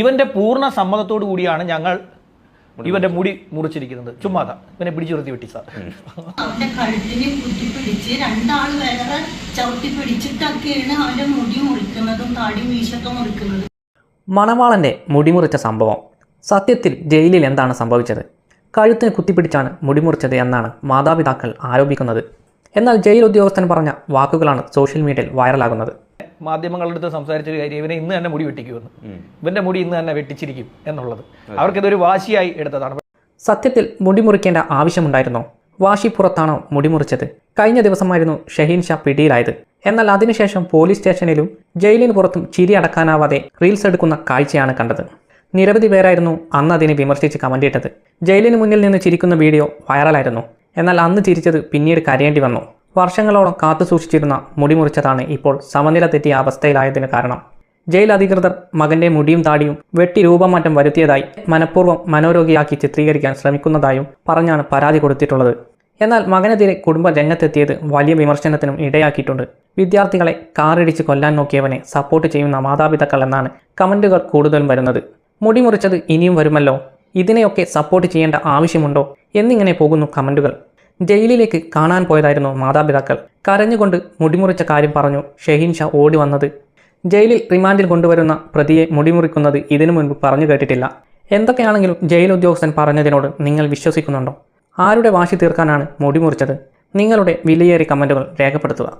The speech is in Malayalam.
ഇവന്റെ പൂർണ സമ്മതത്തോടു കൂടിയാണ് ഞങ്ങൾ ഇവന്റെ മുടി മുറിച്ചിരിക്കുന്നത്. ചുമ്മാത. ഇവനെ പിടിച്ചു നിർത്തി വെട്ടി സാർ. അവന്റെ കുത്തി കുത്തിപ്പിടിച്ച് രണ്ടാൾ വേറെ ചവിട്ടി പിടിച്ചിട്ടൊക്കെയാണ് അവന്റെ മുടി മുറിക്കുന്നതും താടി മീശൊക്കെ മുറിക്കുന്നത്. മണവാളന്റെ മുടിമുറിച്ച സംഭവം. സത്യത്തിൽ ജയിലിൽ എന്താണ് സംഭവിച്ചത്? കഴുത്തിന് കുത്തിപ്പിടിച്ചാണ് മുടിമുറിച്ചത് എന്നാണ് മാതാപിതാക്കൾ ആരോപിക്കുന്നത്. എന്നാൽ ജയിൽ ഉദ്യോഗസ്ഥൻ പറഞ്ഞ വാക്കുകളാണ് സോഷ്യൽ മീഡിയയിൽ വൈറലാകുന്നത്. മാധ്യമങ്ങളുടെ അടുത്ത് സംസാരിച്ചൊരു കാര്യം ഇവനെ ഇന്ന് തന്നെ മുടി വെട്ടിക്കുമെന്ന്. ഇവന്റെ മുടി ഇന്ന് തന്നെ വെട്ടിച്ചിരിക്കും എന്നുള്ളത്. അവർക്കിതൊരു വാശിയായി എടുത്തതാണ്. സത്യത്തിൽ മുടി മുറിക്കേണ്ട ആവശ്യമുണ്ടായിരുന്നോ? വാശി പുറത്താണോ മുടിമുറിച്ചത് കഴിഞ്ഞ ദിവസമായിരുന്നു ഷഹീൻ ഷാ പിടിയിലായത്. എന്നാൽ അതിനുശേഷം പോലീസ് സ്റ്റേഷനിലും ജയിലിന് പുറത്തും ചിരി അടക്കാനാവാതെ റീൽസ് എടുക്കുന്ന കാഴ്ചയാണ് കണ്ടത്. നിരവധി പേരായിരുന്നു അന്ന് അതിനെ വിമർശിച്ച് കമന്റ് ഇട്ടത്. ജയിലിന് മുന്നിൽ നിന്ന് ചിരിക്കുന്ന വീഡിയോ വൈറലായിരുന്നു. എന്നാൽ അന്ന് ചിരിച്ചത് പിന്നീട് കരയേണ്ടി വന്നു. വർഷങ്ങളോളം കാത്തു സൂക്ഷിച്ചിരുന്ന മുടി മുറിച്ചതാണ് ഇപ്പോൾ സമനില തെറ്റിയ അവസ്ഥയിലായതിന് കാരണം. ജയിൽ അധികൃതർ മകന്റെ മുടിയും താടിയും വെട്ടി രൂപമാറ്റം വരുത്തിയതായി മനഃപൂർവം മനോരോഗിയാക്കി ചിത്രീകരിക്കാൻ ശ്രമിക്കുന്നതായും പറഞ്ഞാണ് പരാതി കൊടുത്തിട്ടുള്ളത്. എന്നാൽ മകനെതിരെ കുടുംബ രംഗത്തെത്തിയത് വലിയ വിമർശനത്തിനും ഇടയാക്കിയിട്ടുണ്ട്. വിദ്യാർത്ഥികളെ കാറിടിച്ച് കൊല്ലാൻ നോക്കിയവനെ സപ്പോർട്ട് ചെയ്യുന്ന മാതാപിതാക്കൾ എന്നാണ് കമന്റുകൾ കൂടുതലും വരുന്നത്. മുടി മുറിച്ചത് ഇനിയും വരുമല്ലോ? ഇതിനെയൊക്കെ സപ്പോർട്ട് ചെയ്യേണ്ട ആവശ്യമുണ്ടോ? എന്നിങ്ങനെ പോകുന്നു കമന്റുകൾ. ജയിലിലേക്ക് കാണാൻ പോയതായിരുന്നു മാതാപിതാക്കൾ. കരഞ്ഞുകൊണ്ട് മുടിമുറിച്ച കാര്യം പറഞ്ഞു ഷഹീൻ ഷാ ഓടി വന്നത്. ജയിലിൽ റിമാൻഡിൽ കൊണ്ടുവരുന്ന പ്രതിയെ മുടിമുറിക്കുന്നത് ഇതിനു മുൻപ് പറഞ്ഞു കേട്ടിട്ടില്ല. എന്തൊക്കെയാണെങ്കിലും ജയിൽ ഉദ്യോഗസ്ഥൻ പറഞ്ഞതിനോട് നിങ്ങൾ വിശ്വസിക്കുന്നുണ്ടോ? ആരുടെ വാശി തീർക്കാനാണ് മുടിമുറിച്ചത്? നിങ്ങളുടെ വിലയേറിയ കമന്റുകൾ രേഖപ്പെടുത്തുക.